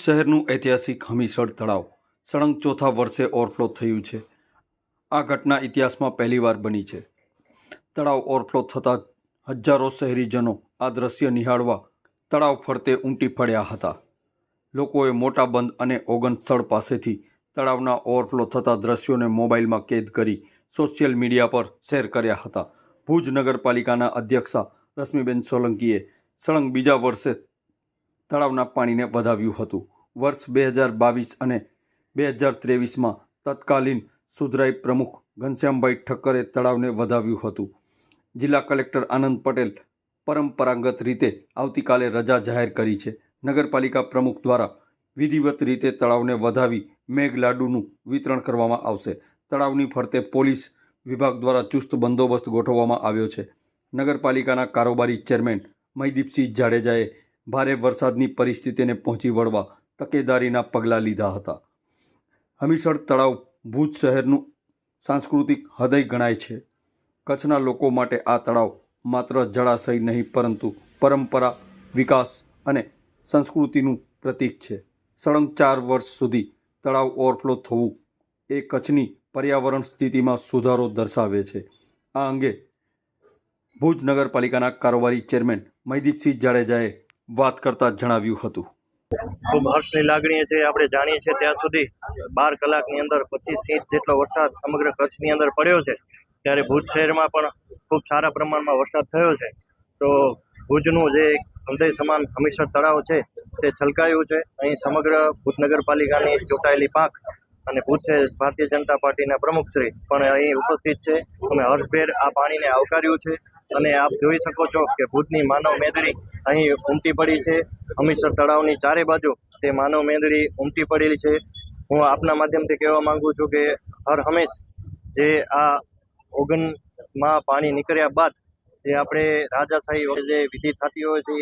શહેરનું ઐતિહાસિક હમીસર તળાવ સળંગ ચોથા વર્ષે ઓવરફ્લો થયું છે. આ ઘટના ઇતિહાસમાં પહેલીવાર બની છે. તળાવ ઓવરફ્લો થતાં હજારો શહેરીજનો આ દ્રશ્ય નિહાળવા તળાવ ફરતે ઉમટી પડ્યા હતા. લોકોએ મોટા બંધ અને ઓગન સ્થળ પાસેથી તળાવના ઓવરફ્લો થતા દ્રશ્યોને મોબાઈલમાં કેદ કરી સોશિયલ મીડિયા પર શેર કર્યા હતા. ભુજ નગરપાલિકાના અધ્યક્ષા રશ્મિબેન સોલંકીએ સળંગ બીજા વર્ષે તળાવના પાણીને વધાવ્યું હતું. વર્ષ બે હજાર બાવીસ અને બે હજાર ત્રેવીસમાં તત્કાલીન સુધરાઈ પ્રમુખ ઘનશ્યામભાઈ ઠક્કરે તળાવને વધાવ્યું હતું. જિલ્લા કલેક્ટર આનંદ પટેલ પરંપરાગત રીતે આવતીકાલે રજા જાહેર કરી છે. નગરપાલિકા પ્રમુખ દ્વારા વિધિવત રીતે તળાવને વધાવી મેઘલાડુનું વિતરણ કરવામાં આવશે. તળાવની ફરતે પોલીસ વિભાગ દ્વારા ચુસ્ત બંદોબસ્ત ગોઠવવામાં આવ્યો છે. નગરપાલિકાના કારોબારી ચેરમેન મહીદીપસિંહ જાડેજાએ ભારે વરસાદની પરિસ્થિતિને પહોંચી વળવા તકેદારીના પગલાં લીધા હતા. હમીસર તળાવ ભુજ શહેરનું સાંસ્કૃતિક હૃદય ગણાય છે. કચ્છના લોકો માટે આ તળાવ માત્ર જળાશય નહીં, પરંતુ પરંપરા, વિકાસ અને સંસ્કૃતિનું પ્રતીક છે. સળંગ ચાર વર્ષ સુધી તળાવ ઓવરફ્લો થવું એ કચ્છની પર્યાવરણ સ્થિતિમાં સુધારો દર્શાવે છે. આ અંગે ભુજ નગરપાલિકાના કારોબારી ચેરમેન મહિદીપસિંહ જાડેજાએ વાત કરતા જણાવ્યું હતું. ખૂબ હર્ષની લાગણી છે, આપણે જાણીએ છીએ ત્યાં સુધી બાર કલાકની અંદર પચીસ ઇંચ જેટલો વરસાદ સમગ્ર કચ્છની અંદર પડ્યો છે. ત્યારે ભુજ શહેરમાં પણ ખૂબ સારા પ્રમાણમાં વરસાદ થયો છે. તો ભુજનું જે હૃદય સમાન હમીસર તળાવ છે, તે છલકાયું છે. અહીં સમગ્ર ભુજ નગરપાલિકાની ચૂંટાયેલી પાંખ અને ભુજ છે ભારતીય જનતા પાર્ટીના પ્રમુખશ્રી પણ અહીં ઉપસ્થિત છે. અમે હર્ષભેર આ પાણીને આવકાર્યું છે. અને આપ જોઈ શકો છો કે ભુજની માનવ મેદડી અહીં ઉમટી પડી છે. હમીરસર તળાવની ચારે બાજુ તે માનવ મેદડી ઉમટી પડેલી છે. હું આપના માધ્યમથી કહેવા માંગુ છું કે હર હંમેશ જે આ ઓગનમાં પાણી નીકળ્યા બાદ જે આપણે રાજાશાહી જે વિધિ થતી હોય છે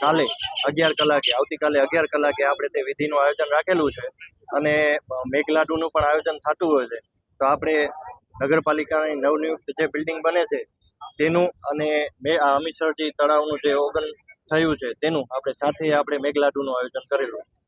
કાલે અગિયાર કલાકે, આવતીકાલે અગિયાર કલાકે આપણે તે વિધિનું આયોજન રાખેલું છે. અને મેઘલાડુનું પણ આયોજન થતું હોય છે. તો આપણે નગરપાલિકાની નવનિયુક્ત જે બિલ્ડિંગ બને છે તેનું અને મે, આ હમીરસરજી તળાવનું જે ઓગન થયું છે, તેનું આપણે સાથે આપણે મેઘલાડુનું આયોજન કરેલું છે.